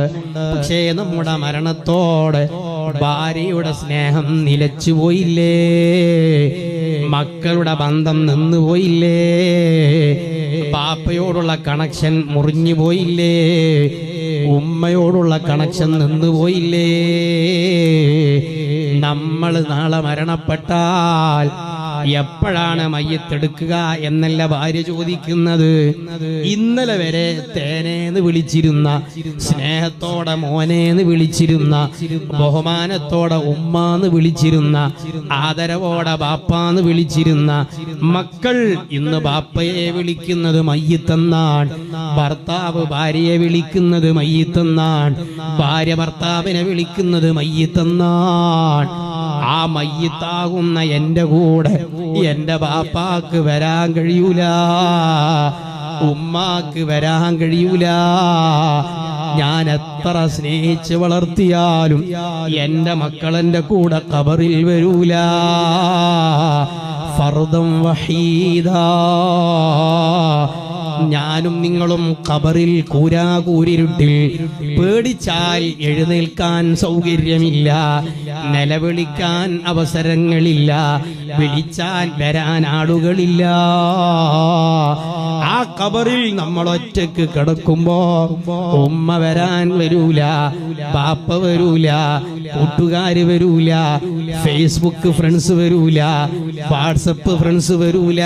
പക്ഷേ നമ്മുടെ മരണത്തോടെ ഭാര്യയുടെ സ്നേഹം നിലച്ചു പോയില്ലേ? മക്കളുടെ ബന്ധം നിന്നു പോയില്ലേ? പാപ്പയോടുള്ള കണക്ഷൻ മുറിഞ്ഞു പോയില്ലേ? ഉമ്മയോടുള്ള കണക്ഷൻ നിന്നു പോയില്ലേ? നമ്മൾ നാളെ മരണപ്പെട്ടാൽ എപ്പോഴാണ് മയ്യത്തെടുക്കുക എന്നല്ല ഭാര്യ ചോദിക്കുന്നത്. ഇന്നലെ വരെ തേനേന്ന് വിളിച്ചിരുന്ന സ്നേഹത്തോടെ മോനേന്ന് വിളിച്ചിരുന്ന ബഹുമാനത്തോടെ ഉമ്മാന്ന് വിളിച്ചിരുന്ന ആദരവോടെ ബാപ്പാന്ന് വിളിച്ചിരുന്ന മക്കൾ ഇന്ന് ബാപ്പയെ വിളിക്കുന്നത് മയ്യത്തെന്നാണ്. ഭർത്താവ് ഭാര്യയെ വിളിക്കുന്നത് മയ്യത്തെന്നാണ്. ഭാര്യ ഭർത്താവിനെ വിളിക്കുന്നത് മയ്യത്തെന്നാണ്. ആ മയ്യത്താകുന്ന എന്റെ കൂടെ എന്റെ ബാപ്പാക്ക് വരാൻ കഴിയൂല. ഉമ്മാക്ക് വരാൻ കഴിയൂല. ഞാൻ എത്ര സ്നേഹിച്ച് വളർത്തിയാലും എന്റെ മക്കളെന്റെ കൂടെ കബറിൽ വരൂല. ഫർദം വഹീദാ. ഞാനും നിങ്ങളും ഖബറിൽ കൂരാകൂരിരുട്ടിൽ പേടിച്ചാൽ എഴുന്നേൽക്കാൻ സൗകര്യമില്ല നിലവിളിക്കാൻ അവസരങ്ങളില്ല. വിളിച്ചാൽ വരാൻ ആളുകളില്ല. ആ കബറിൽ നമ്മൾ ഒറ്റയ്ക്ക് കിടക്കുമ്പോ ഉമ്മ വരാൻ വരൂല പാപ്പ വരൂല കൂട്ടുകാര് വരൂല ഫേസ്ബുക്ക് ഫ്രണ്ട്സ് വരൂല വാട്സപ്പ് ഫ്രണ്ട്സ് വരൂല.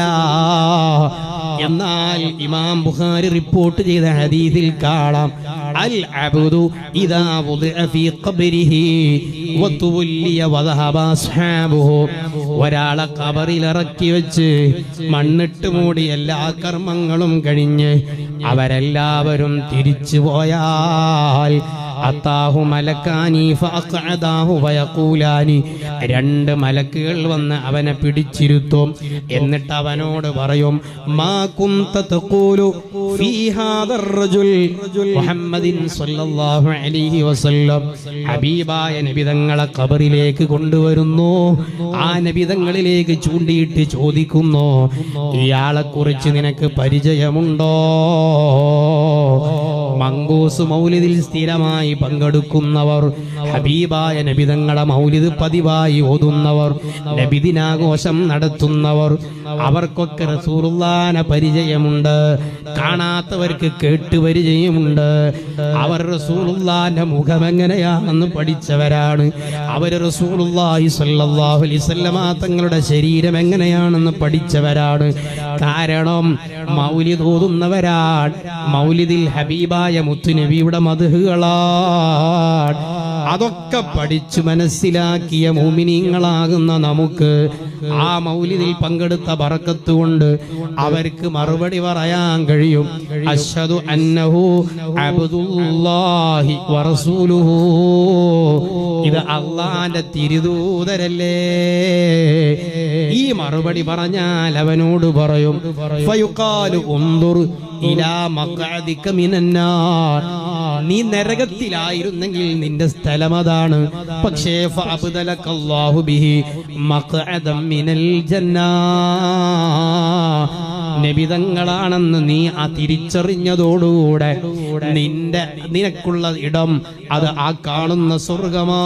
എന്നാൽ ഇമാം ബുഖാരി റിപ്പോർട്ട് ചെയ്ത ഹദീസിൽ കാണാം. അബ്ദു ഇദാ വുദിഅ ഫീ ഖബ്രിഹി വതുവല്ലിയ വദഹബ അസ്ഹാബുഹു. ഒരാളെ ഖബറിൽ ഇറക്കി വെച്ച് മണ്ണിട്ട് മൂടി എല്ലാ കർമ്മങ്ങളും കഴിഞ്ഞ് അവരെല്ലാവരും തിരിച്ചു പോയാൽ അത്താഹു മലക്കാനി ഫഅഖഅദാഹു വയഖൂലാനി. രണ്ട് മലക്കുകൾ വന്ന് അവനെ പിടിച്ചിരുത്തും. എന്നിട്ട് അവനോട് പറയും മാ കുന്ത തഖൂലു ഫീ റജുൽ മുഹമ്മദിൻ അലൈഹി വസല്ലം. ഹബീബായ നബിതങ്ങളെ ഖബറിലേക്ക് കൊണ്ടുവരുന്നു. ആ നബിതങ്ങളിലേക്ക് ചൂണ്ടിയിട്ട് ചോദിക്കുന്നു ഇയാളെ കുറിച്ച് നിനക്ക് പരിചയമുണ്ടോ? മങ്കൂസ് മൗലിദിൽ സ്ഥിരമായി പങ്കെടുക്കുന്നവർ ഹബീബായ നബിതങ്ങളെ മൗലിദ് പതിവായി ഓതുന്നവർ നബിദിനാഘോഷം നടത്തുന്നവർ അവർക്കൊക്കെ റസൂറുല്ലാന പരിചയമുണ്ട് കാണാത്തവർക്ക് കേട്ട് പരിചയമുണ്ട് അവർ റസൂറുല്ലാന്റെ മുഖം എങ്ങനെയാണെന്ന് പഠിച്ചവരാണ്. അവർ റസൂലുള്ളാഹി സല്ലല്ലാഹു അലൈഹി വസല്ലമ തങ്ങളുടെ ശരീരം എങ്ങനെയാണെന്ന് പഠിച്ചവരാണ്. കാരണം മൗലിദ് ഓതുന്നവരാണ് മൗലിദിൽ ഹബീബായ മുത്തുനബിയുടെ അതൊക്കെ പഠിച്ചു മനസ്സിലാക്കിയ മോമിനിങ്ങളാകുന്ന നമുക്ക് ആ മൗലിതിൽ പങ്കെടുത്ത ബറക്കത്ത് കൊണ്ട് അവർക്ക് മറുപടി പറയാൻ കഴിയും. അഷ്ഹദു അന്നഹു അബ്ദുല്ലാഹി വറസൂലുഹു ഇത് അള്ളാന്റെ തിരുദൂതരല്ലേ? ഈ മറുപടി പറഞ്ഞാൽ അവനോട് പറയും നീ നരകത്തിലായിരുന്നെങ്കിൽ നിന്റെ സ്ഥലം അതാണ്. പക്ഷേ നബിതങ്ങളാണെന്ന് നീ ആ തിരിച്ചറിഞ്ഞതോടുകൂടെ നിന്റെ നിനക്കുള്ള ഇടം അത് ആ കാണുന്ന സ്വർഗമാണ്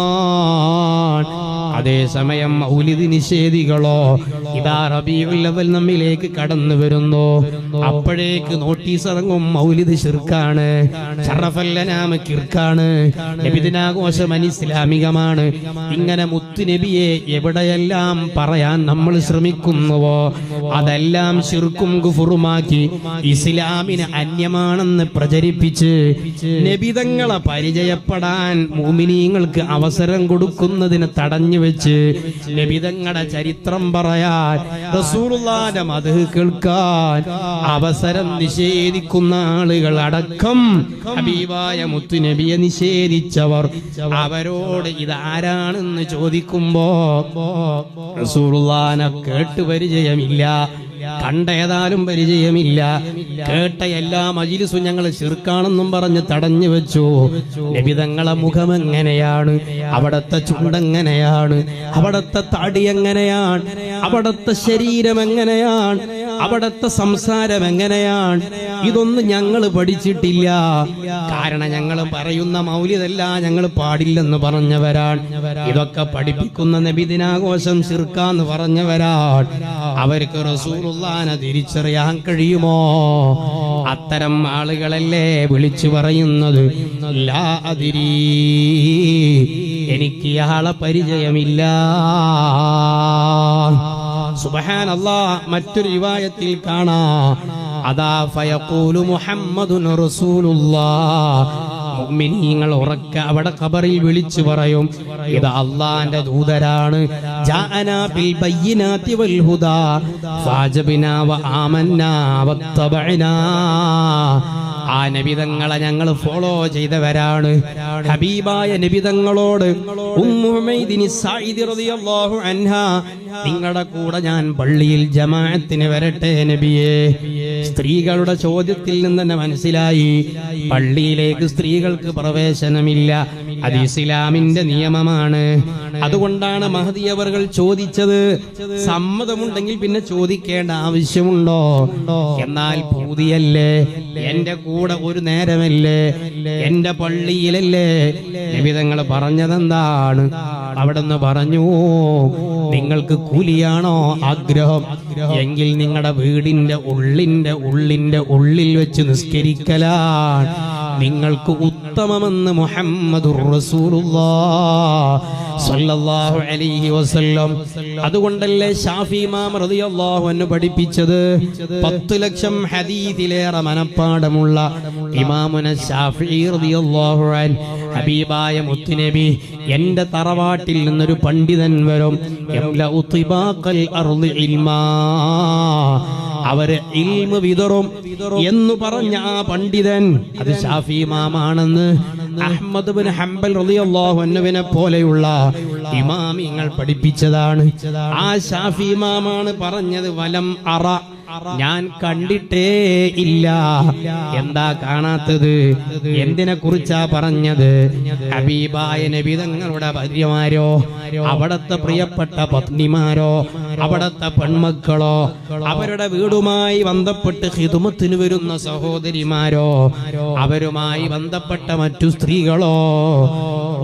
അതേസമയം മൗലിദ് നിഷേധികളോ ഇതാ റബിയുള്ളവൽ നമ്മിലേക്ക് കടന്നു വരുന്നു. അപ്പോഴേക്ക് നോട്ടീസ് ഇറങ്ങും മൗലിദ് ഷിർക്കാണ് ഷറഫല്ലനാമ കിർക്കാണ് നബിദിനാഘോഷം അനിസ്ലാമികമാണ്. ഇങ്ങനെ മുത്തുനബിയെ എവിടെയെല്ലാം പറയാൻ നമ്മൾ ശ്രമിക്കുന്നുവോ അതെല്ലാം ശിർക്കും ഗുഫുറുമാക്കി ഇസ്ലാമിന് അന്യമാണെന്ന് പ്രചരിപ്പിച്ച് നബിതങ്ങളെ പരിചയപ്പെടാൻ മൂമിനീങ്ങൾക്ക് അവസരം കൊടുക്കുന്നതിന് തടഞ്ഞു വെച്ച് നബിതങ്ങളുടെ ചരിത്രം പറയാൻ റസൂലുള്ളാന്റെ മത് കേൾക്കാൻ അവസരം നിഷേധിക്കുന്ന ആളുകൾ അടക്കം ഹബീബായ മുത്തുനബിയെ നിഷേധിച്ചവർ. അവരോട് ഇതാരാണെന്ന് ചോദിക്കുമ്പോ കേട്ട് പരിചയമില്ല കണ്ട ഏതാനും പരിചയമില്ല. കേട്ട എല്ലാ മജിലിസും ഞങ്ങൾ ചെറുക്കാണെന്നും പറഞ്ഞ് തടഞ്ഞു വെച്ചു. ലഭിതങ്ങളെ മുഖം എങ്ങനെയാണ്? അവിടത്തെ ചുണ്ടെങ്ങനെയാണ് അവിടത്തെ തടി എങ്ങനെയാണ്? അവിടത്തെ ശരീരം എങ്ങനെയാണ്? അവിടത്തെ സംസാരം എങ്ങനെയാണ്? ഇതൊന്നും ഞങ്ങൾ പഠിച്ചിട്ടില്ല. കാരണം ഞങ്ങൾ പറയുന്ന മൗലിതല്ല ഞങ്ങൾ പാടില്ലെന്ന് പറഞ്ഞവരാണ്. ഇതൊക്കെ പഠിപ്പിക്കുന്ന നബിദിനാഘോഷം ചിർക്കാന്ന് പറഞ്ഞവരാണ്. അവർക്ക് റസൂലുള്ളാനെ തിരിച്ചറിയാൻ കഴിയുമോ? അത്തരം ആളുകളല്ലേ വിളിച്ചു പറയുന്നത്? ലാ അതിരീ എനിക്ക് ഇയാളെ പരിചയമില്ല. സുബഹാനല്ലാ മറ്റൊരു റിവായത്തിൽ കാണാ. അതാ ഫയഖൂലു മുഹമ്മദുൻ റസൂലുള്ളാ. മുഅ്മിനീങ്ങൾ ഉറക്ക അവിടെ ഖബറിൽ വിളിച്ചു പറയും ഇത് അള്ളാന്റെ ദൂതരാണ്. ജാഅനാ ബിൽ ബയ്യിനാതി വൽ ഹുദാ. ഫാജബിനാ വ ആമന്നാ വത്തബഅനാ ആ നബിതങ്ങളെ ഞങ്ങൾ ഫോളോ ചെയ്തവരാണ്. ഹബീബായ നബിതങ്ങളോട് നിങ്ങളുടെ കൂടെ ഞാൻ പള്ളിയിൽ ജമാഅത്തിന് വരട്ടെ നബിയെ. സ്ത്രീകളുടെ ചോദ്യത്തിൽ നിന്ന് തന്നെ മനസ്സിലായി. പള്ളിയിലേക്ക് സ്ത്രീകൾക്ക് പ്രവേശനമില്ല. അത് ഇസ്ലാമിന്റെ നിയമമാണ്. അതുകൊണ്ടാണ് മഹതി അവർകൾ ചോദിച്ചത്. സമ്മതമുണ്ടെങ്കിൽ പിന്നെ ചോദിക്കേണ്ട ആവശ്യമുണ്ടോ? എന്നാൽ പൂതിയല്ലേ എന്റെ കൂടെ ഒരു നേരമല്ലേ. എന്റെ പള്ളിയിലല്ലേ. നിബിതങ്ങൾ പറഞ്ഞതെന്താണ്? അവിടെന്ന് പറഞ്ഞു നിങ്ങൾക്ക് കൂലിയാണോ ആഗ്രഹം? എങ്കിൽ നിങ്ങളുടെ വീടിന്റെ ഉള്ളിന്റെ ഉള്ളിന്റെ ഉള്ളിൽ വെച്ച് നിസ്കരിക്കലാണ്. നിങ്ങൾക്ക് ഉത്തമമെന്ന് റസൂലുള്ളാഹു അലൈഹി വസല്ലം. അതുകൊണ്ടല്ലേ ഷാഫി ഇമാം റളിയല്ലാഹു അൻഹു പഠിപ്പിച്ചത്? പത്ത് ലക്ഷം ഹദീസിലേറെ മനപ്പാടമുള്ള ഇമാമുന ഷാഫി റളിയല്ലാഹു അൻ ഹബീബായ മുത്തുനബി എന്റെ തറവാട്ടിൽ നിന്നൊരു പണ്ഡിതൻ വരും. ഇൽമാ അവർ ഇൽമ വിതറും എന്ന് പറഞ്ഞ ആ പണ്ഡിതൻ അത് ഷാഫി ഇമാമാണെന്ന് അഹമ്മദ് ബിൻ ഹംബൽ റളിയല്ലാഹു അൻഹുവിനെ പോലെയുള്ള ഇമാമിങ്ങൾ പഠിപ്പിച്ചതാണ്. ആ ഷാഫി ഇമാമാണ് പറഞ്ഞത് വലം അറ ഞാൻ കണ്ടിട്ടേ ഇല്ല. എന്താ കാണാത്തത്? എന്തിനെ കുറിച്ചാ പറഞ്ഞത്? ഹബീബായ നബിതങ്ങളുടെ ഭാര്യമാരോ? അവിടത്തെ പ്രിയപ്പെട്ട പത്നിമാരോ? അവിടത്തെ പെൺമക്കളോ? അവരുടെ വീടുമായി ബന്ധപ്പെട്ട് ഹിതുമത്തിന് വരുന്ന സഹോദരിമാരോ? അവരുമായി ബന്ധപ്പെട്ട മറ്റു സ്ത്രീകളോ?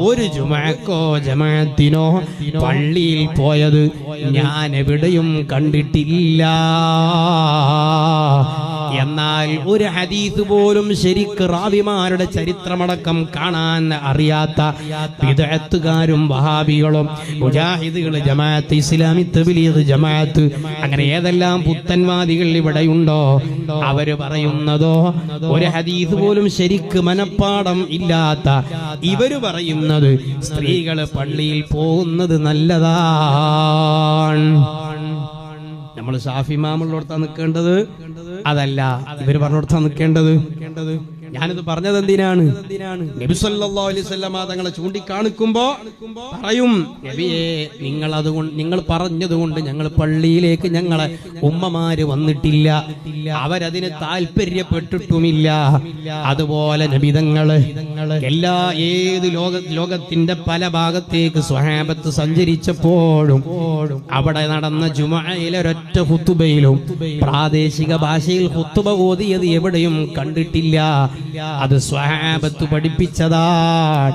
ഒരു ജുമക്കോ ജമാഅത്തിനോ? പള്ളിയിൽ പോയത് ഞാൻ എവിടെയും കണ്ടിട്ടില്ല. എന്നാൽ ഒരു ഹദീസ് പോലും ശരിക്ക് റാവിമാരുടെ ചരിത്രമടക്കം കാണാൻ അറിയാത്ത വിദഗ്ധക്കാരും വഹാബികളും മുജാഹിദുകൾ ജമാഅത്ത് ഇസ്ലാമി തബ്ലീഗ് ജമാഅത്ത് അങ്ങനെ ഏതെല്ലാം പുത്തൻവാദികൾ ഇവിടെയുണ്ടോ? അവർ പറയുന്നതോ ഒരു ഹദീസ് പോലും ശരിക്ക് മനപ്പാടം ഇല്ലാത്ത ഇവർ പറയുന്നത് സ്ത്രീകൾ പള്ളിയിൽ പോകുന്നത് നല്ലതാണ്. നമ്മൾ ഷാഫി മാമുള്ളടത്താണ് നിൽക്കേണ്ടത് അതല്ല ഇവർ പറഞ്ഞിടത്താണ് നിൽക്കേണ്ടത് ഞാനിത് പറഞ്ഞത് എന്തിനാണ് നബി സല്ലല്ലാഹു അലൈഹി വസല്ലമ തങ്ങളെ ചൂണ്ടിക്കാണിക്കുമ്പോ പറയും നബിയെ നിങ്ങൾ അതുകൊണ്ട് നിങ്ങൾ പറഞ്ഞതുകൊണ്ട് ഞങ്ങൾ പള്ളിയിലേക്ക് ഞങ്ങളെ ഉമ്മമാര് വന്നിട്ടില്ല. അവരതിന് താല്പര്യപ്പെട്ടിട്ടുമില്ല അതുപോലെ നബിതങ്ങൾ എല്ലാ ഏത് ലോക ലോകത്തിന്റെ പല ഭാഗത്തേക്ക് സ്വഹാബത്ത് സഞ്ചരിച്ചപ്പോഴും അവിടെ നടന്ന ജുമായിലൊരൊറ്റ ഹുത്തുബയിലും പ്രാദേശിക ഭാഷയിൽ ഹുത്തുബ ഓതിയത് എവിടെയും കണ്ടിട്ടില്ല. അത് സ്വഹാബത്ത് പഠിപ്പിച്ചതാണ്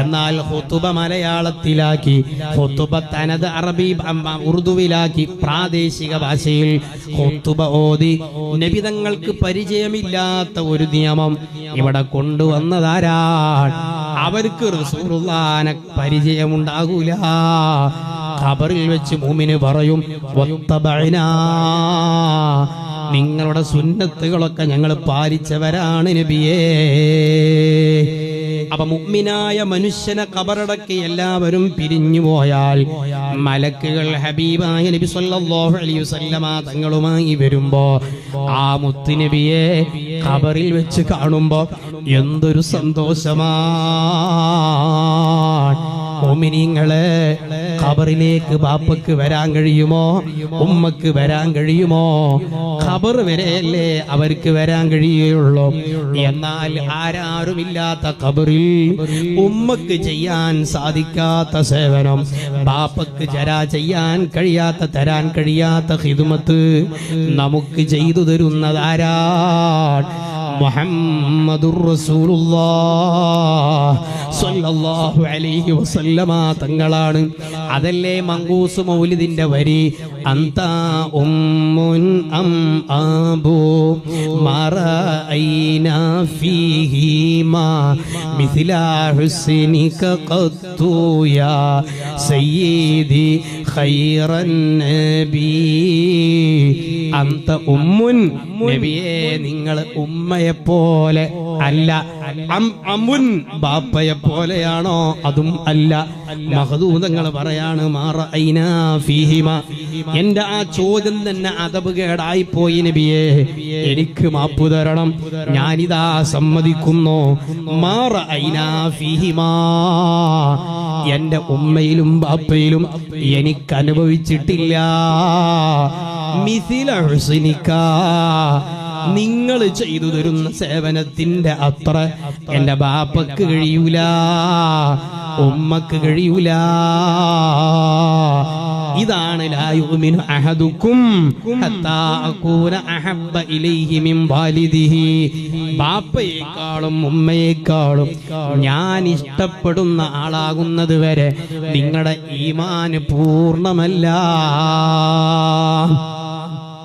എന്നാൽ ഹുത്തുബ മലയാളത്തിലാക്കി ഹുത്തുബ തനത് അറബി ഉറുദുവിലാക്കി പ്രാദേശിക ഭാഷയിൽ ഹുത്തുബ ഓതി. നബിതങ്ങൾക്ക് പരിചയമില്ലാത്ത ഒരു നിയമം ഇവിടെ കൊണ്ടുവന്നതാരാണ് അവർക്ക് റസൂലുള്ളാനെ പരിചയമുണ്ടാകൂല. ഖബറിൽ വെച്ച് മൂമിന് പറയും. നിങ്ങളുടെ സുന്നത്തുകളൊക്കെ ഞങ്ങൾ പാലിച്ചവരാണ് നബിയേ. അപ്പൊ മുഗ്മിനായ മനുഷ്യനെ കബറടക്കി എല്ലാവരും പിരിഞ്ഞു പോയാൽ മലക്കുകൾ ഹബീബായ നബി സല്ലല്ലാഹു അലൈഹി വസല്ലമ തങ്ങളുമായി വരുമ്പോ ആ മുത്തുനബിയെ കബറിൽ വെച്ച് കാണുമ്പോ എന്തൊരു സന്തോഷമാണ് മോമിനിങ്ങളെ ഖബറിലേക്ക് ബാപ്പക്ക് വരാൻ കഴിയുമോ? ഉമ്മക്ക് വരാൻ കഴിയുമോ? ഖബർ വരെയല്ലേ അവർക്ക് വരാൻ കഴിയുകയുള്ളൂ എന്നാൽ ആരാരുമില്ലാത്ത ഖബറിൽ ഉമ്മക്ക് ചെയ്യാൻ സാധിക്കാത്ത സേവനം ബാപ്പക്ക് ചരാ ചെയ്യാൻ കഴിയാത്ത തരാൻ കഴിയാത്ത ഹിതുമത്ത് നമുക്ക് ചെയ്തു തരുന്നതാരാ മുഹമ്മദുർ റസൂലുള്ളാഹ്. സ്വല്ലല്ലാഹു അലൈഹി വസല്ലമ തങ്ങളാണ്. അതല്ലേ മങ്കൂസ് മൗലിദിന്റെ വരി? അന്ത ഉമ്മുൻ അം ആബു മറഅയ്ന ഫീഹിമാ മിഥില ഹുസ്നിക ഖത്തു യാ സയ്യിദി ഖൈറൻ നബി. അന്ത ഉമ്മുൻ നബിയെ നിങ്ങൾ ഉമ്മയെ പോലെ അല്ല അം അമുൻ ബാപ്പയെ പോലെയാണോ? അതും അല്ല. മഹദൂതങ്ങൾ പറയാണ് മാറ ഫീഹിമ. എന്റെ ആ ചോദ്യം തന്നെ അതബ് കേടായി പോയി നബിയെ. എനിക്ക് മാപ്പു തരണം. ഞാനിതാ സമ്മതിക്കുന്നു. മാറ ഐനാ ഫീഹിമാ. എന്റെ ഉമ്മയിലും ബാപ്പയിലും എനിക്ക് അനുഭവിച്ചിട്ടില്ല. ഹുസ്നിക നിങ്ങൾ ചെയ്തു തരുന്ന സേവനത്തിന്റെ അത്ര എന്റെ ബാപ്പക്ക് കഴിയൂല ഉമ്മക്ക് കഴിയൂല. ഇതാണ് ലാ യുമിനു അഹദുക്കും അഹബ്ബ ഇലൈഹി മിൻ വാലിദിഹി. ബാപ്പയേക്കാളും ഉമ്മയേക്കാളും ഞാൻ ഇഷ്ടപ്പെടുന്ന ആളാകുന്നത് വരെ നിങ്ങളുടെ ഈമാന് പൂർണമല്ല.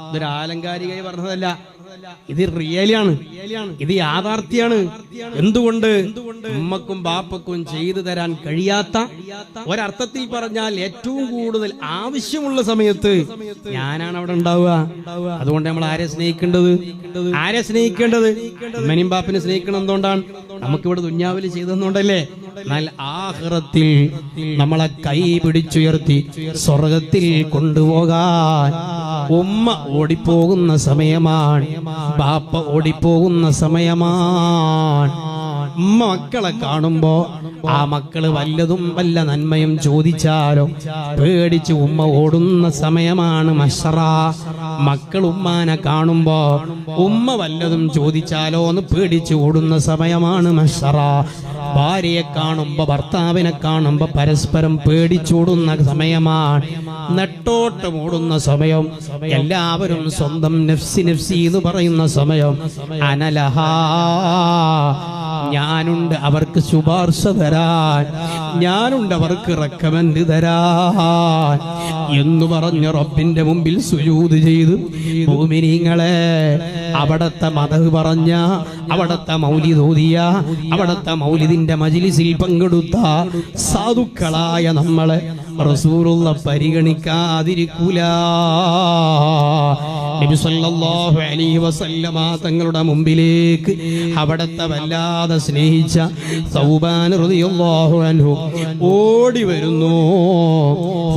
ഇതൊരു പറഞ്ഞതല്ല. ഇത് റിയലിയാണ്. ഇത് യാഥാർത്ഥ്യാണ്. എന്തുകൊണ്ട് ഉമ്മക്കും ബാപ്പക്കും ചെയ്തു തരാൻ കഴിയാത്ത ഒരർത്ഥത്തിൽ പറഞ്ഞാൽ ഏറ്റവും കൂടുതൽ ആവശ്യമുള്ള സമയത്ത് ഞാനാണ് അവിടെ ഉണ്ടാവുക. അതുകൊണ്ട് നമ്മൾ ആരെ സ്നേഹിക്കേണ്ടത്? ആരെ സ്നേഹിക്കേണ്ടത്? ഉമ്മനെയും ബാപ്പിനെ സ്നേഹിക്കണം എന്തുകൊണ്ടാണ്? നമുക്കിവിടെ ദുഞ്ഞാവിൽ ചെയ്തെന്നുകൊണ്ടല്ലേ ആഹ്റത്തിൽ നമ്മളെ കൈ പിടിച്ചുയർത്തി സ്വർഗത്തിൽ കൊണ്ടുപോകാൻ ഉമ്മ ഓടിപ്പോകുന്ന സമയമാണ് ബാപ്പ ഓടിപ്പോകുന്ന സമയമാണ്. ഉമ്മ മക്കളെ കാണുമ്പോ ആ മക്കൾ വല്ലതും വല്ല നന്മയും ചോദിച്ചാലോ? പേടിച്ച് ഉമ്മ ഓടുന്ന സമയമാണ് മഷറ. മക്കൾ ഉമ്മാനെ കാണുമ്പോ ഉമ്മ വല്ലതും ചോദിച്ചാലോ എന്ന് പേടിച്ച് ഓടുന്ന സമയമാണ് മഷറ. ഭാര്യയെ കാണുമ്പോ ഭർത്താവിനെ കാണുമ്പോ പരസ്പരം പേടിച്ചോടുന്ന സമയമാണ്. നെട്ടോട്ട് മൂടുന്ന സമയം. എല്ലാവരും സ്വന്തം നെഫ്സി നെഫ്സി എന്ന് പറയുന്ന സമയം. അനലഹാ. ഞാനുണ്ട് അവർക്ക് ശുപാർശ തരാൻ. ഞാനുണ്ട് അവർക്ക് റെക്കമെൻഡ് തരാൻ. എന്ന് പറഞ്ഞ് റബ്ബിന്റെ മുമ്പിൽ സുജൂത് ചെയ്ത്. ഭൂമിനിങ്ങളെ അവിടത്തെ മത പറഞ്ഞ അവിടത്തെ മൗലി തോതിയ അവിടത്തെ മൗലിദിന്റെ മജിലിസിൽ പങ്കെടുത്ത സാധുക്കളായ നമ്മളെ റസൂലുള്ള പരിഗണിക്കാതിരിക്കൂല. അലൈഹി വസല്ലമ തങ്ങളുടെ മുമ്പിലേക്ക് അവിടത്തെ വല്ലാതെ സ്നേഹിച്ച സൗബാന അൻഹു ഓടി വരുന്നു.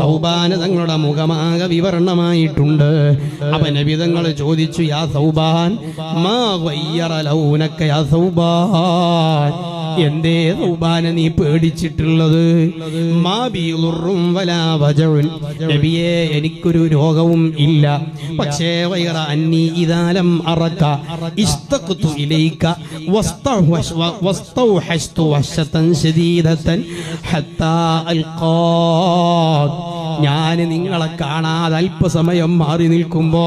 സൗബാൻ തങ്ങളുടെ മുഖമാകെ വിവരണമായിട്ടുണ്ട്. അവ നബി ചോദിച്ചു യാ സൗബാൻ മാ വയ്യറ ലൗനക യാ സൗബാൻ. എന്തേ സൗബാന നീ പേടിച്ചിട്ടുള്ളത്? മാ ബീളുറും വലാ വജഉൻ. നബിയെ എനിക്കൊരു രോഗവും ഇല്ല. പക്ഷേ വൈറ അന്നി ഇദാലം അറക ഇസ്തഖ്തു ഇലൈക വസ്തൗഹസ്തു വശതൻ ശദീദതൻ ഹത്താ അൽഖാദ് ഞാൻ നിങ്ങളെ കാണാതെ അല്പസമയം മാറി നിൽക്കുമ്പോ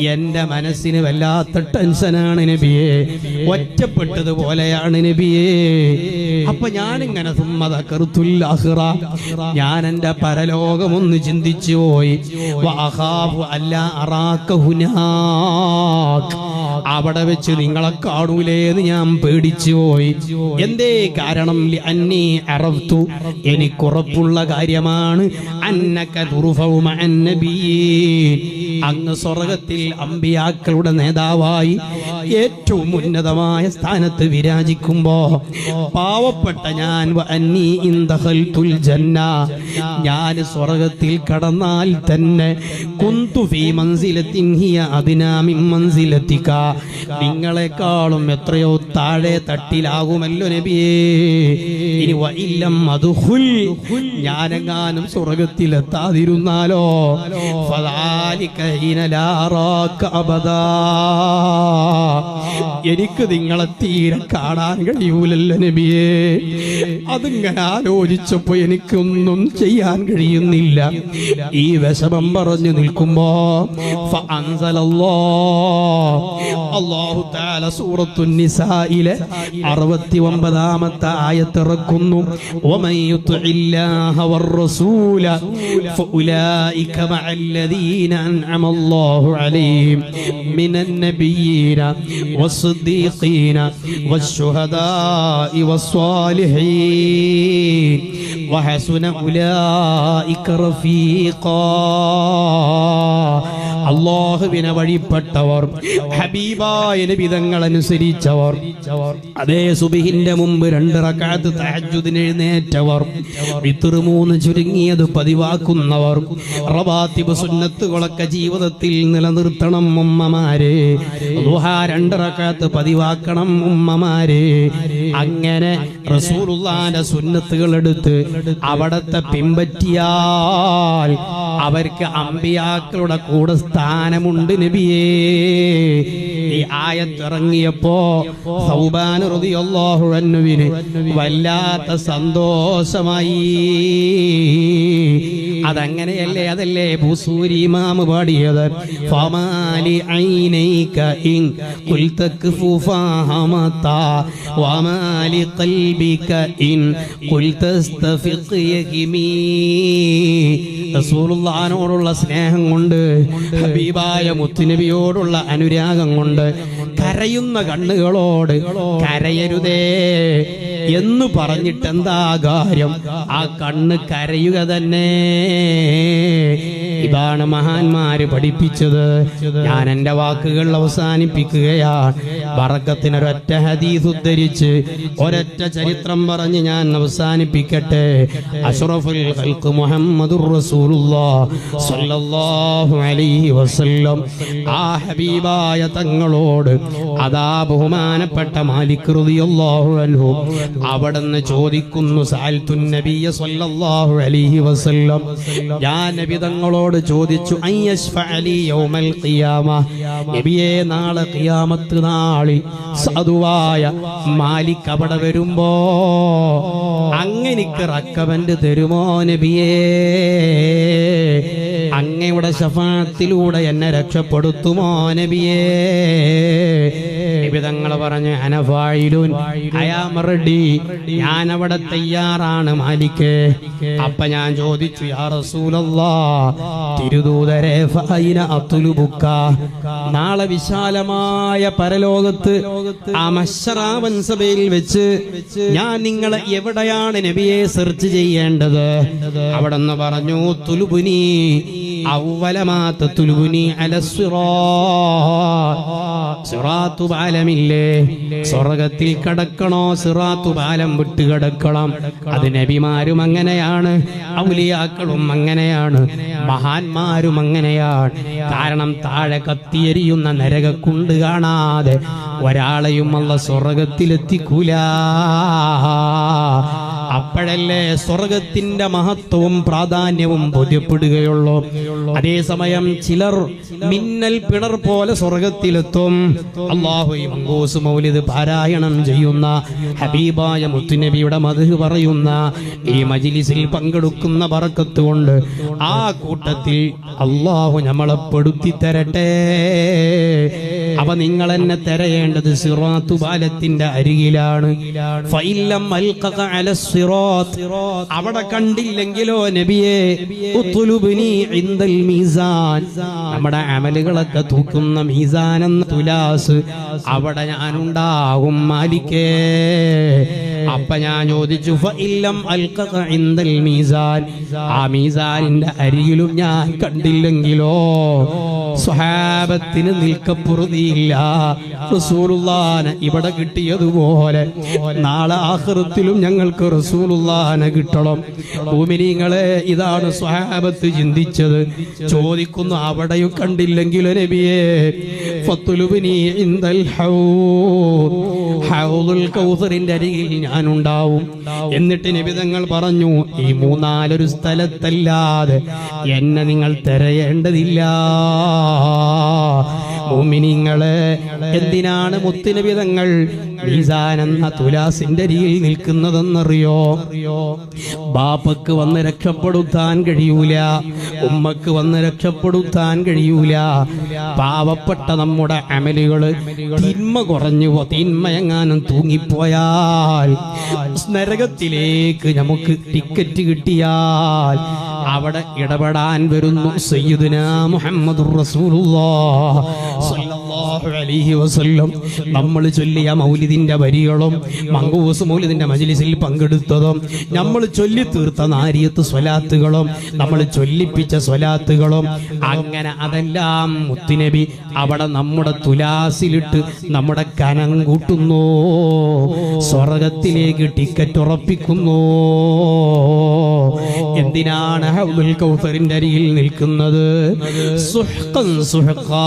എന്റെ മനസ്സിന് വല്ലാത്ത ടെൻഷനാണ് നബിയെ. ഒറ്റപ്പെട്ടതുപോലെയാണ് നബിയെ. അപ്പൊ ഞാനിങ്ങനെ ഞാൻ എന്റെ പരലോകമൊന്ന് ചിന്തിച്ചു പോയി. അല്ല. അവിടെ വെച്ച് നിങ്ങളെ കാണൂലേന്ന് ഞാൻ പേടിച്ചു പോയി. എന്തേ കാരണം? അന്നീ അറഫ്തു എനിക്കുറപ്പുള്ള കാര്യമാണ്. അങ്ങ് സ്വർഗത്തിൽ അമ്പിയാക്കളുടെ നേതാവായി ഏറ്റവും ഉന്നതമായ സ്ഥാനത്ത് വിരാജിക്കുമ്പോ പാവപ്പെട്ട ഞാൻ ഞാൻ സ്വർഗത്തിൽ കടന്നാൽ തന്നെ നിങ്ങളെക്കാളും എത്രയോ താഴെ തട്ടിലാകുമല്ലോ നബിയേ. ഇനി വഇല്ലം മദ്ഖുൽ ഞാനെങ്ങാനും സ്വർഗത്തിലെത്താതിരുന്നാലോ? എനിക്ക് നിങ്ങളെ തീരെ കാണാൻ കഴിയൂലല്ലോ നബിയേ അതിങ്ങനെ ആലോചിച്ചപ്പോ എനിക്കൊന്നും ചെയ്യാൻ കഴിയുന്നില്ല ഈ വിഷമം പറഞ്ഞു നിൽക്കുമ്പോ ഫഅൻസലല്ലാ. അല്ലാഹു തആല സൂറത്തു നിസായിലെ അറുപത്തി ഒമ്പതാമത്തെ ആയത്തിറക്കുന്നു ومن يطع الله والرسول فأولئك مع الذين أنعم الله عليهم من النبيين والصديقين والشهداء والصالحين. وحسن أولئك رفيقا. അള്ളാഹുവിനെ വഴിപ്പെട്ടവർ ഹബീബായ നബിതങ്ങൾ അനുസരിച്ചവർ അതേ സുബിഹിന്റെ മുമ്പ് രണ്ട് റക്കാത്ത് തഹജുദിന് എഴുന്നേറ്റവർ വിത്തുറ് മൂന്ന് ചുരുങ്ങിയത് പതിവാക്കുന്നവർ റബാത്തിബ് സുന്നത്തുകളൊക്കെ ജീവിതത്തിൽ നിലനിർത്തണം ഉമ്മമാരെ ദുഹ രണ്ട് റക്കാത്ത് പതിവാക്കണം ഉമ്മമാരെ. അങ്ങനെ റസൂലുള്ളാന്റെ സുന്നത്തുകൾ എടുത്ത് അവിടത്തെ പിമ്പറ്റിയാൽ അവർക്ക് അമ്പിയാക്കളുടെ കൂടെ സ്ഥാനമുണ്ട് നബിയേ. ഈ ആയത്തിറങ്ങിയപ്പോ സൗബാൻ വല്ലാത്ത സന്തോഷമായി. അതങ്ങനെയല്ലേ അതല്ലേ ഭൂസൂരി ഇമാമ് പാടിയത്? ഫമാലി ഐനൈക ഇൻ വമാലി ഖൽബിക ഇൻ സ്നേഹം കൊണ്ട് ഹബീബായ മുത്തുനബിയോടുള്ള അനുരാഗം കൊണ്ട് കരയുന്ന കണ്ണുകളോട് കരയരുതേ എന്ന് പറഞ്ഞിട്ട് എന്താ കാര്യം? ആ കണ്ണ് കരയുക തന്നെ. ഇതാണ് മഹാന്മാര് പഠിപ്പിച്ചത്. ഞാൻ എന്റെ വാക്കുകൾ അവസാനിപ്പിക്കുകയാണ്. വറക്കത്തിനൊരൊറ്റ ഹദീസ് ഉദ്ധരിച്ച് ഒരൊറ്റ ചരിത്രം പറഞ്ഞ് ഞാൻ അവസാനിപ്പിക്കട്ടെ. അഷ്റഫുൽ ഖൽഖ് മുഹമ്മദുർ റസൂലുള്ളാഹ് സല്ലല്ലാഹു അലൈഹി വസല്ലം. ആ ഹബീബായ തങ്ങളോട് അതാ ബഹുമാനപ്പെട്ട മാലിക് റളിയല്ലാഹു അൻഹു. അവിടുന്ന് ചോദിക്കുന്നു സാൽത്തു നബിയ സല്ലല്ലാഹു അലൈഹി വസല്ലം. ഞാൻ നബി തങ്ങളോട് ചോദിച്ചു അയ്യശ്ഫഅലി യൗമൽ ഖിയാമ? നബിയെ നാളെ ഖിയാമത്ത് നാളിൽ സാധുവായ മാലിക് അവിടെ വരുമ്പോ? അങ്ങനിക്ക് റക്കമന്റ് തരുമോ നബിയേ? അങ്ങയുടെ ശഫാത്തിലൂടെ എന്നെ രക്ഷപ്പെടുത്തുമോ നബിയേ? നബി പറഞ്ഞ് അനഫായിലുൻ അയാം റെഡി. ഞാൻ അവിടെ തയ്യാറാണ് മാലിക്ക്. അപ്പൊ ഞാൻ ചോദിച്ചു യാ റസൂലല്ലാ തിരുദൂതരെ അത്തുലുബുക്ക? നാളെ വിശാലമായ പരലോകത്ത് ആ മഷറാവൻ സഭയിൽ വെച്ച് ഞാൻ നിങ്ങളെ എവിടെയാണ് നബിയെ സെർച്ച് ചെയ്യേണ്ടത്? അവിടെ നിന്ന് പറഞ്ഞു തുലുബുനി സ്വർഗത്തിൽ കടക്കണോ? സിറാത്തു ബാലം വിട്ട് കിടക്കണം. അത് നബിമാരും അങ്ങനെയാണ്. ഔലിയാക്കളും അങ്ങനെയാണ്. മഹാന്മാരും അങ്ങനെയാണ്. കാരണം താഴെ കത്തിയെരിയുന്ന നരകക്കുണ്ട് കാണാതെ ഒരാളെയും അല്ല സ്വർഗത്തിലെത്തിക്കൂല. അപ്പോഴല്ലേ സ്വർഗത്തിന്റെ മഹത്വവും പ്രാധാന്യവും ബോധ്യപ്പെടുകയുള്ളൂ. അതേസമയം ചിലർ മിന്നൽ പിണർ പോലെ സ്വർഗത്തിലെത്തും അള്ളാഹു മൗലിദ് പാരായണം ചെയ്യുന്ന ഹബീബായ മുത്തുനബിയുടെ മധു പറയുന്ന ഈ മജിലിസിൽ പങ്കെടുക്കുന്ന ബറക്കത്ത് കൊണ്ട് ആ കൂട്ടത്തിൽ അള്ളാഹു നമ്മളെ പെടുത്തി തരട്ടെ അവ നിങ്ങൾ എന്നെ തെരയേണ്ടത് സിറാത്തു പാലത്തിന്റെ അരികിലാണ്. ഫൈലം അൽഖക അല സിറാത്ത്. അവിടെ കണ്ടില്ലെങ്കിലോ നബിയെ മീസാൻ. നമ്മുടെ അമലുകളൊക്കെ തൂക്കുന്ന മീസാൻ എന്ന തുലാസ്. അവിടെ ഞാനുണ്ടാകും മാലിക്കേ. അപ്പൊ ഞാൻ ചോദിച്ചു ഇല്ലം മീസാൻ. ആ മീസാനിന്റെ അരികിലും ഞാൻ കണ്ടില്ലെങ്കിലോ സ്വഹാബത്തിന് നിൽക്കപ്പുറതിയില്ല. റസൂലുള്ളാനെ ഇവിടെ കിട്ടിയതുപോലെ നാളെ ആഖിറത്തിലും ഞങ്ങൾക്ക് റസൂലുള്ളാനെ കിട്ടണം. ഭൂമിനിങ്ങളെ ഇതാണ് സ്വഹാബത്ത് ചിന്തിച്ചത്. ചോദിക്കുന്നു അവിടെയും കണ്ടില്ലെങ്കിൽ നബിയെ? കൗസറിന്റെ അരികിൽ ഞാനുണ്ടാവും. എന്നിട്ട് നിബിതങ്ങൾ പറഞ്ഞു ഈ മൂന്നാലൊരു സ്ഥലത്തല്ലാതെ എന്നെ നിങ്ങൾ തിരയേണ്ടതില്ല. മോമിനിങ്ങളെ എന്തിനാണ് മുത്തുനിബിതങ്ങൾ മീസാൻ എന്ന തുലാസിന്റെ അരിയിൽ നിൽക്കുന്നതെന്നറിയോ? ബാപ്പക്ക് വന്ന് രക്ഷപ്പെടുത്താൻ കഴിയൂല. ഉമ്മക്ക് വന്ന് രക്ഷപ്പെടുത്താൻ കഴിയൂല. പാവപ്പെട്ട നമ്മുടെ അമലുകൾ തിന്മ കുറഞ്ഞു തിന്മയങ്ങാനും തൂങ്ങിപ്പോയാൽ നരകത്തിലേക്ക് നമുക്ക് ടിക്കറ്റ് കിട്ടിയാൽ അവിടെ ഇടപെടാൻ വരുന്നു സയ്യിദുന മുഹമ്മദ് റസൂലുള്ളാഹ് സ്വല്ലല്ലാഹു അലൈഹി വസല്ലം. നമ്മൾ ചൊല്ലിയ മൗലിദിന്റെ വരികളും മങ്കൂസ് മൗലിദിന്റെ മജ്ലിസിൽ പങ്കെടുത്തതും നമ്മൾ ചൊല്ലി തീർത്ത നാരിയത്ത് സ്വലാത്തുകളും നമ്മൾ ചൊല്ലിപ്പിച്ച സ്വലാത്തുകളും അങ്ങനെ അതെല്ലാം മുത്തുനബി അവിടെ നമ്മുടെ തുലാസിലിട്ട് നമ്മുടെ കനം കൂട്ടുന്നു. സ്വർഗത്തിലേക്ക് ടിക്കറ്റ് ഉറപ്പിക്കുന്നു. എന്തിനാണ് ഹൗദുൽ കൗസറിന്റെ അരിയിൽ നിൽക്കുന്നത്? സുഹ്ഖൻ സുഹ്ഖാ.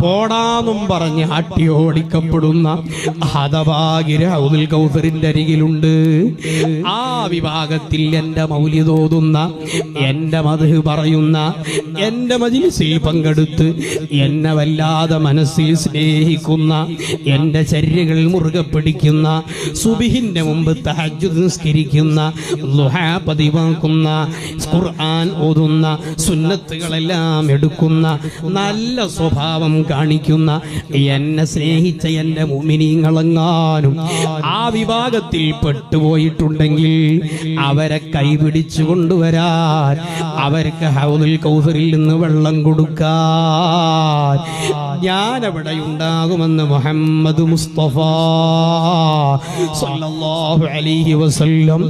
പോടാന്നും പറഞ്ഞ് അട്ടി ഓടിക്കപ്പെടുന്ന ഹതഭാഗ്യര് ഹൗദുൽ കൗസറിന്റെ അരികിലുണ്ട്. ആ വിഭാഗത്തിൽ എന്റെ മൗലി തോതുന്ന എന്റെ മധു പറയുന്ന എന്റെ മജിലിസിൽ പങ്കെടുത്ത് എന്നെ വല്ലാതെ മനസ്സിൽ സ്നേഹിക്കുന്ന എന്റെ ചര്യകൾ മുറുകെ പിടിക്കുന്ന സുബിഹിന്റെ മുമ്പ് തഹജ്ജുദ് നിസ്കരിക്കുന്ന പതിവാക്കുന്ന ഖുർആൻ ഓതുന്ന സുന്നത്തുകളെല്ലാം എടുക്കുന്ന നല്ല സ്വഭാവം കാണിക്കുന്ന എന്നെ സ്നേഹിച്ച എന്റെ മുമിനിങ്ങളെങ്ങാനും ആ വിഭാഗത്തിൽ പെട്ടുപോയിട്ടുണ്ടെങ്കിൽ അവരെ കൈപിടിച്ചു കൊണ്ടുവരാൻ അവർക്ക് ഹൗദിൽ കൗസറിൽ നിന്ന് വെള്ളം കൊടുക്കാൻ ഞാൻ അവിടെ ഉണ്ടാകുമെന്ന് മുഹമ്മദ് മുസ്തഫ സല്ലല്ലാഹു അലൈഹി വസല്ലം.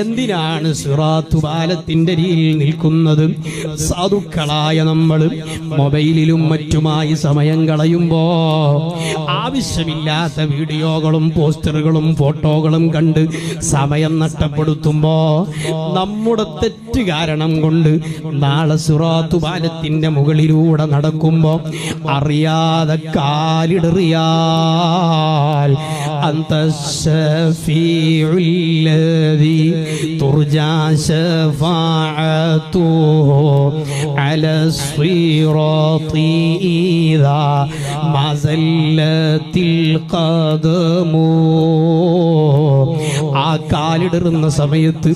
എന്തിനാണ് സിറാത്തു പാലത്തിന്റെ രീതിയിൽ നിൽക്കുന്നത്? സാധുക്കളായ നമ്മൾ മൊബൈലിലും മറ്റുമായി സമയം കളയുമ്പോ ആവശ്യമില്ലാത്ത വീഡിയോകളും പോസ്റ്ററുകളും ഫോട്ടോകളും കണ്ട് സമയം നഷ്ടപ്പെടുത്തുമ്പോ നമ്മുടെ തെറ്റ് കാരണം കൊണ്ട് നാളെ സുറാത്തു പാലത്തിന്റെ മുകളിലൂടെ നടക്കുമ്പോ അറിയാതെ കാലിടറിയാൽ അന്ത الذي ترجى شفاعته على الصراط إذا ما زلت القدم ആ കാലിടറുന്ന സമയത്ത്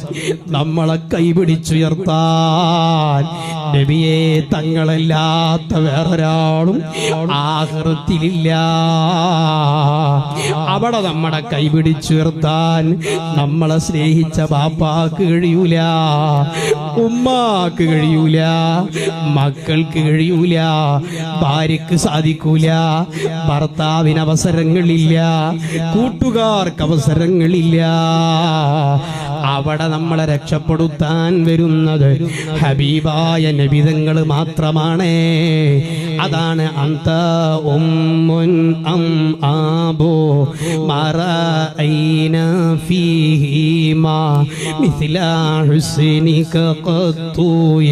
നമ്മളെ കൈപിടിച്ചുയർത്താൻ നബിയെ തങ്ങളല്ലാത്ത വേറൊരാളും ആഹൃത്തിലില്ല. അവിടെ നമ്മുടെ കൈപിടിച്ചുയർത്താൻ നമ്മളെ സ്നേഹിച്ച ബാപ്പാക്ക് കഴിയൂല ഉമ്മാക്ക് കഴിയൂല മക്കൾക്ക് കഴിയൂല ഭാര്യക്ക് സാധിക്കൂല ഭർത്താവിന് അവസരങ്ങളില്ല കൂട്ടുകാർക്ക് അവസരങ്ങളില്ല. അവിടെ നമ്മളെ രക്ഷപ്പെടുത്താൻ വരുന്നത് ഹബീബായ നബിതങ്ങൾ മാത്രമാണ് അതാണ് അന്ത ഉമ്മുൻ അം ആബോ മറഅയ്ന ഫീഹിമാ مثل حسنك قط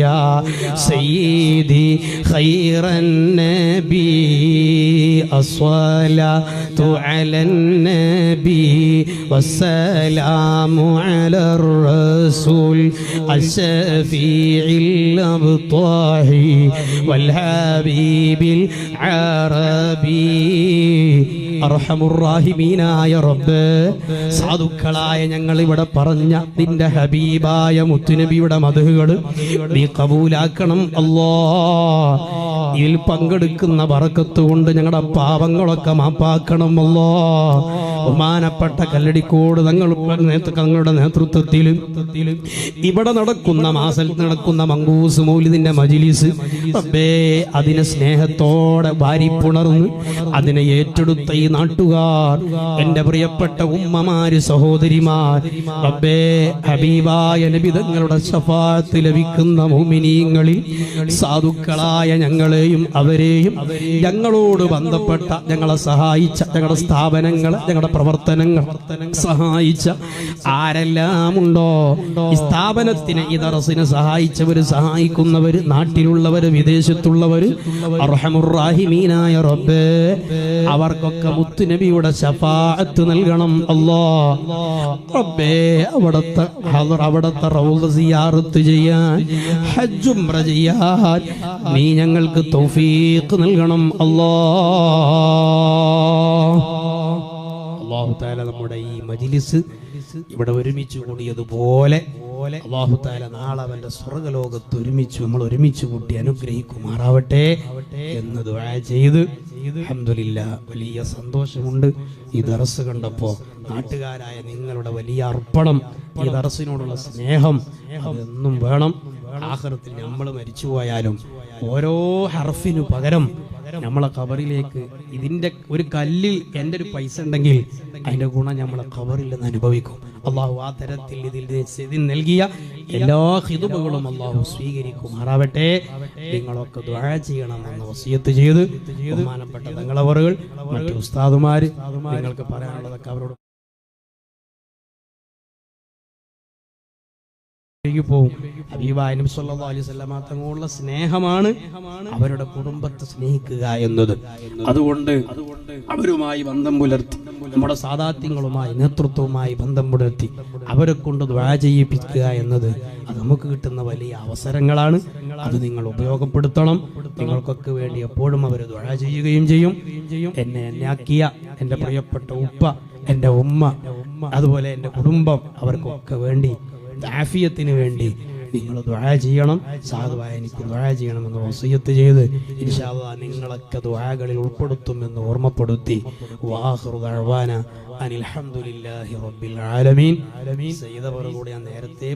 يا سيدي خير النبي الصلاة على النبي والسلام على الرسول الشفيع الأبطاحي والحبيب العربي അർഹമുറാഹിമീനായ റബ്ബ് സാധുക്കളായ ഞങ്ങൾ ഇവിടെ പറഞ്ഞ നിന്റെ ഹബീബായ മുത്തുനബിയുടെ മധുകൾ നീ കബൂലാക്കണം അല്ലോ. ഇതിൽ പങ്കെടുക്കുന്ന വറക്കത്ത് കൊണ്ട് ഞങ്ങളുടെ പാപങ്ങളൊക്കെ മാപ്പാക്കണം അല്ലോ. ബഹുമാനപ്പെട്ട കല്ലടിക്കോട് തങ്ങൾ തങ്ങളുടെ നേതൃത്വത്തിൽ ഇവിടെ നടക്കുന്ന മാസത്തിൽ നടക്കുന്ന മങ്കൂസ് മൗലിദിന്റെ മജിലിസ് അതിനെ സ്നേഹത്തോടെ വാരിപ്പുണർന്ന് അതിനെ ഏറ്റെടുത്ത ഈ നാട്ടുകാർ എന്റെ പ്രിയപ്പെട്ട ഉമ്മമാര് സഹോദരിമാർ റബ്ബേ ഹബീബായ നബിതങ്ങളുടെ ശഫാത്ത് ലഭിക്കുന്ന മുമിനീങ്ങളിൽ സാധുക്കളായ ഞങ്ങളെയും അവരെയും ഞങ്ങളോട് ബന്ധപ്പെട്ട ഞങ്ങളെ സഹായിച്ച ഞങ്ങളുടെ സ്ഥാപനങ്ങൾ ഞങ്ങളുടെ പ്രവർത്തനങ്ങൾ സഹായിച്ച ആരെല്ലാം ഉണ്ടോ ഈ സ്ഥാപനത്തിന് ഈ ദറസിനെ സഹായിച്ചവര് സഹായിക്കുന്നവര് നാട്ടിലുള്ളവര് വിദേശത്തുള്ളവര് അർഹമുറാഹിമീനായ റബ്ബേ അവർക്കൊക്കെ മുത്തുനബിയുടെ ശഫാഅത്ത് നൽകണം. അല്ലോ റബ്ബേ അവിടത്തെ ഹദർ അവിടത്തെ റൗള സിയാറത്ത് ചെയ്യാൻ ഹജ്ജ് ഉംറ ചെയ്യാൻ നീ ഞങ്ങൾക്ക് തൗഫീഖ് നൽകണം. അല്ലാ. അള്ളാഹു താല നമ്മുടെ ഈ മജിലിസ് ഇവിടെ ഒരുമിച്ച് കൂടിയതുപോലെ അള്ളാഹു താല നാളെ അവന്റെ സ്വർഗലോകത്ത് ഒരുമിച്ച് നമ്മൾ ഒരുമിച്ച് കൂട്ടി അനുഗ്രഹിക്കുമാറാവട്ടെ എന്ന് ദുആ ചെയ്ത് അഹമ്മദില്ല വലിയ സന്തോഷമുണ്ട്. ഈ ദറസ് കണ്ടപ്പോ നാട്ടുകാരായ നിങ്ങളുടെ വലിയ അർപ്പണം ഈ ദറസിനോടുള്ള സ്നേഹം അതെന്നും വേണം. ആഹ്റത്തിൽ നമ്മൾ മരിച്ചു പോയാലും ഓരോ ഹർഫിനു പകരം നമ്മളെ കബറിലേക്ക് ഇതിന്റെ ഒരു കല്ലിൽ എന്റെ ഒരു പൈസ ഉണ്ടെങ്കിൽ അതിന്റെ ഗുണം നമ്മളെ കബറിൽ നിന്ന് അനുഭവിക്കും. അള്ളാഹു ആ തരത്തിൽ ഇതിൽ നൽകിയ എല്ലാ ഹിതുബുകളും അള്ളാഹു സ്വീകരിക്കുമാറാവട്ടെ നിങ്ങളൊക്കെ ദ്വാഴ ചെയ്യണമെന്ന് വസിയത്ത് ചെയ്ത് ബഹുമാനപ്പെട്ട തങ്ങളവറുകൾ മറ്റു ഉസ്താദുമാര്. നിങ്ങൾക്ക് പറയാനുള്ളതൊക്കെ അവരോട് പോകും. അലൈഹി വസല്ലമ സ്നേഹമാണ് അവരുടെ കുടുംബത്തെ സ്നേഹിക്കുക എന്നത്. അതുകൊണ്ട് അവരുമായി ബന്ധം പുലർത്തി നമ്മുടെ സാധാത്യങ്ങളുമായി നേതൃത്വവുമായി ബന്ധം പുലർത്തി അവരെ കൊണ്ട് ദ്വാ ചെയ്യിപ്പിക്കുക എന്നത് അത് നമുക്ക് കിട്ടുന്ന വലിയ അവസരങ്ങളാണ്. അത് നിങ്ങൾ ഉപയോഗപ്പെടുത്തണം. നിങ്ങൾക്കൊക്കെ വേണ്ടി എപ്പോഴും അവർ ദ്വാ ചെയ്യുകയും ചെയ്യും. എന്നെ എന്നാക്കിയ എന്റെ പ്രിയപ്പെട്ട ഉപ്പ എന്റെ ഉമ്മ അതുപോലെ എന്റെ കുടുംബം അവർക്കൊക്കെ വേണ്ടി ആഫിയത്തിന് വേണ്ടി നിങ്ങൾ ദുആ ചെയ്യണം. സാധുവായ എനിക്ക് ദുആ ചെയ്യണമെന്ന് വസീയത്ത് ചെയ്ത് ഇൻഷാല്ല നിങ്ങളൊക്കെ ദുആകളിൽ ഉൾപ്പെടുത്തുമെന്ന് ഓർമ്മപ്പെടുത്തി. വാഹിറു ദഅ്വാന അനിൽ ഹംദുലില്ലാഹി റബ്ബിൽ ആലമീൻ. സയ്യിദ് അവർ കൂടെ ഞാൻ നേരത്തെ